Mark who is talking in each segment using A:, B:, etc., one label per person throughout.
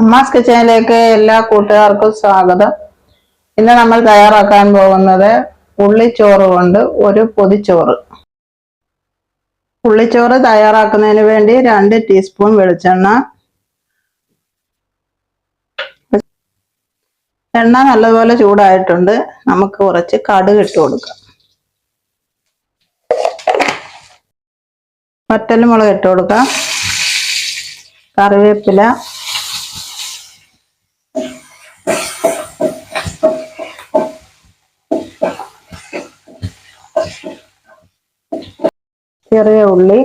A: അമ്മാസ് കിച്ചണിലേക്ക് എല്ലാ കൂട്ടുകാർക്കും സ്വാഗതം. ഇന്ന് നമ്മൾ തയ്യാറാക്കാൻ പോകുന്നത് ഉള്ളിച്ചോറ് കൊണ്ട് ഒരു പൊതിച്ചോറ്. ഉള്ളിച്ചോറ് തയ്യാറാക്കുന്നതിന് വേണ്ടി രണ്ട് ടീസ്പൂൺ വെളിച്ചെണ്ണ. എണ്ണ നല്ലതുപോലെ ചൂടായിട്ടുണ്ട്. നമുക്ക് കുറച്ച് കടുക് ഇട്ട് കൊടുക്കാം. വറ്റൽമുളക് ഇട്ട് കൊടുക്കാം. കറിവേപ്പില. ചെറിയ ഉള്ളി.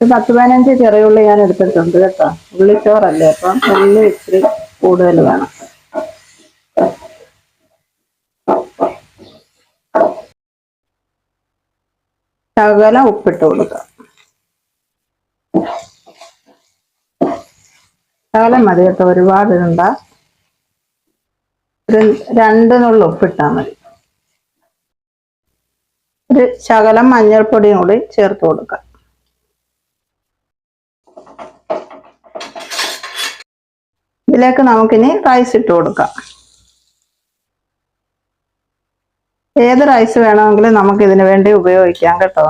A: ഒരു പത്ത് പതിനഞ്ച് ചെറിയ ഉള്ളി ഞാൻ എടുത്തിട്ടുണ്ട് കേട്ടോ. ഉള്ളിച്ചോറല്ലേ അപ്പം ഉള്ളി ഇത്തിരി കൂടുതൽ വേണം. ശകല ഉപ്പിട്ട് കൊടുക്കാം. ശകലം മതി കേട്ടോ ഒരുപാട് ഇടണ്ട. ഒരു രണ്ട് നുള്ളു മതി. ഒരു ശകലം മഞ്ഞൾപ്പൊടിയും കൂടി ചേർത്ത് കൊടുക്കാം. ഇതിലേക്ക് നമുക്കിനി റൈസ് ഇട്ട് കൊടുക്കാം. ഏത് റൈസ് വേണമെങ്കിലും നമുക്ക് ഇതിനു വേണ്ടി ഉപയോഗിക്കാം കേട്ടോ.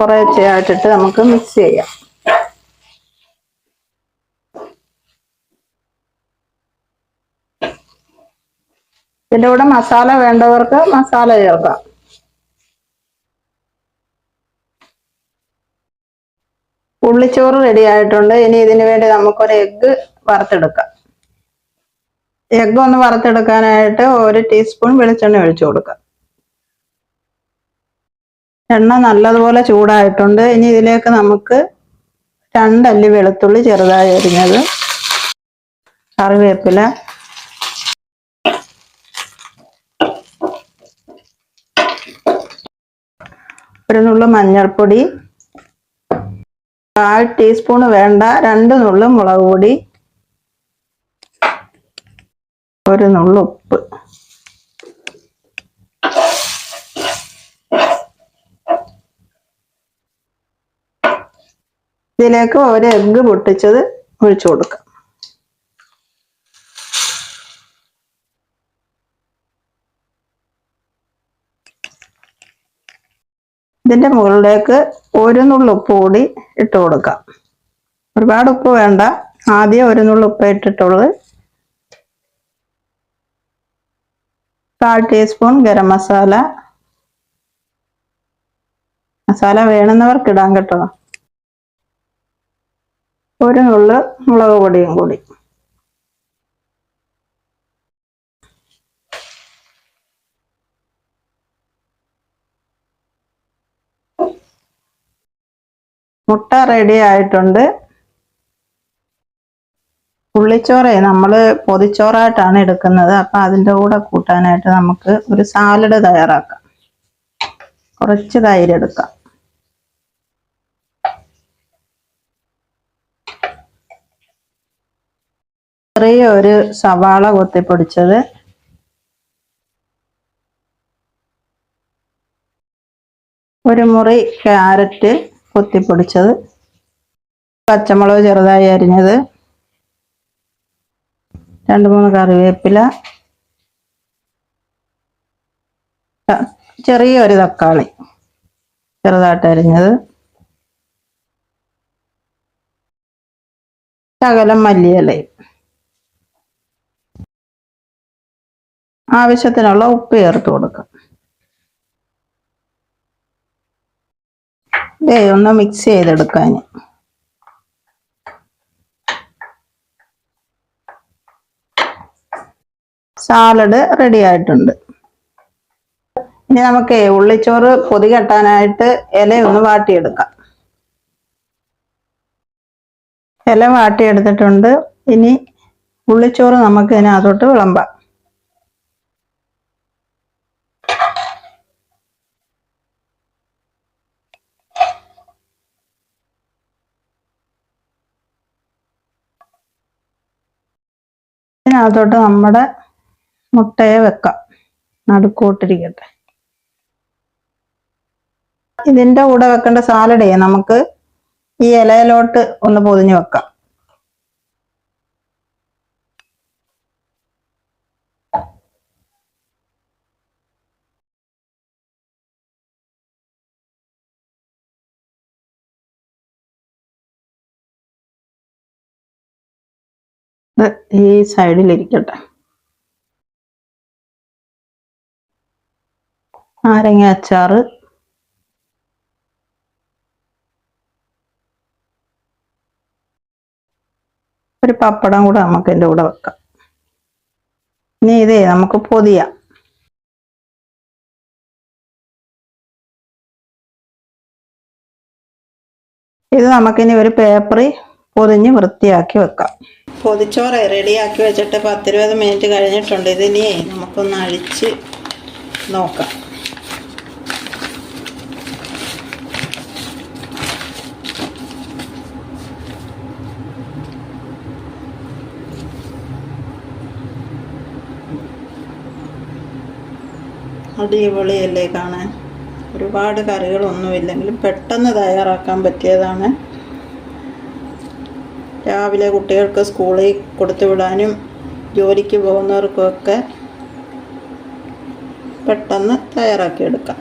A: കുറേശ്ശെ ആയിട്ടിട്ട് നമുക്ക് മിക്സ് ചെയ്യാം. ഇതിന്റെ കൂടെ മസാല വേണ്ടവർക്ക് മസാല ചേർക്കാം. ഉള്ളിച്ചോറ് റെഡി ആയിട്ടുണ്ട്. ഇനി ഇതിനു വേണ്ടി നമുക്കൊരു എഗ്ഗ് വറുത്തെടുക്കാം. എഗ്ഗ് ഒന്ന് വറുത്തെടുക്കാനായിട്ട് ഒരു ടീസ്പൂൺ വെളിച്ചെണ്ണ ഒഴിച്ചു കൊടുക്കാം. എണ്ണ നല്ലതുപോലെ ചൂടായിട്ടുണ്ട്. ഇനി ഇതിലേക്ക് നമുക്ക് രണ്ടല്ലി വെളുത്തുള്ളി ചെറുതായി അരിഞ്ഞത്. കറിവേപ്പില. ഒരു നുള്ളു മഞ്ഞൾപ്പൊടി കാൽ ടീസ്പൂൺ വേണ്ട രണ്ട് നുള്ളു മുളക് പൊടി ഒരു നുള്ളു ഉപ്പ്. ഇതിലേക്ക് ഒരു എഗ്ഗ് പൊട്ടിച്ചത് ഒഴിച്ചു കൊടുക്കാം. ഇതിന്റെ മുകളിലേക്ക് ഒരു നുള്ളു ഉപ്പ് കൂടി ഇട്ട് കൊടുക്കാം. ഒരുപാട് ഉപ്പ് വേണ്ട. ആദ്യം ഒരു നുള്ളു ഉപ്പ് ഇട്ടിട്ടുള്ളത് കാൽ ടീസ്പൂൺ ഗരം മസാല. മസാല വേണമെന്നവർക്ക് ഇടാൻ കേട്ടോ. ഒരു നുള്ളു മുളക് പൊടിയും കൂടി. മുട്ട റെഡി ആയിട്ടുണ്ട്. ഉള്ളിച്ചോറേ നമ്മൾ പൊതിച്ചോറായിട്ടാണ് എടുക്കുന്നത്. അപ്പം അതിന്റെ കൂടെ കൂട്ടാനായിട്ട് നമുക്ക് ഒരു സാലഡ് തയ്യാറാക്കാം. കുറച്ച് തൈര് എടുക്കാം. ചെറിയ ഒരു സവാള കൊത്തിപ്പൊടിച്ചത്. ഒരു മുറി ക്യാരറ്റ് കൊത്തിപ്പൊടിച്ചത് പച്ചമുളക് ചെറുതായി അരിഞ്ഞത്. രണ്ട് മൂന്ന് കറിവേപ്പില. ചെറിയ ചെറിയൊരു തക്കാളി ചെറുതായിട്ട് അരിഞ്ഞത്. ശകലം മല്ലിയിലയും. ആവശ്യത്തിനുള്ള ഉപ്പ് ചേർത്ത് കൊടുക്കാം. ദേ ഒന്ന് മിക്സ് ചെയ്തെടുക്കാൻ സാലഡ് റെഡി ആയിട്ടുണ്ട്. ഇനി നമുക്ക് ഉള്ളിച്ചോറ് പൊതി കെട്ടാനായിട്ട് ഇല ഒന്ന് വാട്ടിയെടുക്കാം. ഇല വാട്ടിയെടുത്തിട്ടുണ്ട്. ഇനി ഉള്ളിച്ചോറ് നമുക്ക് ഇതിനകത്തോട്ട് വിളമ്പാം. ഇതിനകത്തോട്ട് നമ്മുടെ മുട്ടയെ വെക്കാം. നടുക്കോട്ടിരിക്കട്ടെ. ഇതിന്റെ കൂടെ വെക്കേണ്ട സാലഡേ നമുക്ക് ഈ ഇലയിലോട്ട് ഒന്ന് പൊതിഞ്ഞ് വെക്കാം. ഇത് ഈ സൈഡിലിരിക്കട്ടെ നാരങ്ങ അച്ചാർ ഒരു പപ്പടം കൂടെ നമുക്ക് എന്റെ കൂടെ വെക്കാം. ഇനി ഇതേ നമുക്ക് പൊതിയാം. ഇത് നമുക്കിനി ഒരു പേപ്പറിൽ പൊതിഞ്ഞ് വൃത്തിയാക്കി വെക്കാം. പൊതിച്ചോറ് റെഡിയാക്കി വെച്ചിട്ട് പത്തിരുപത് മിനിറ്റ് കഴിഞ്ഞിട്ടുണ്ട്. ഇതിനെ നമുക്കൊന്ന് അഴിച്ച് നോക്കാം. അടിപൊളിയല്ലേ കാണാൻ? ഒരുപാട് കറികളൊന്നുമില്ലെങ്കിലും പെട്ടെന്ന് തയ്യാറാക്കാൻ പറ്റിയതാണ്. രാവിലെ കുട്ടികൾക്ക് സ്കൂളിൽ കൊടുത്തു വിടാനും ജോലിക്ക് പോകുന്നവർക്കുമൊക്കെ പെട്ടെന്ന് തയ്യാറാക്കിയെടുക്കാം.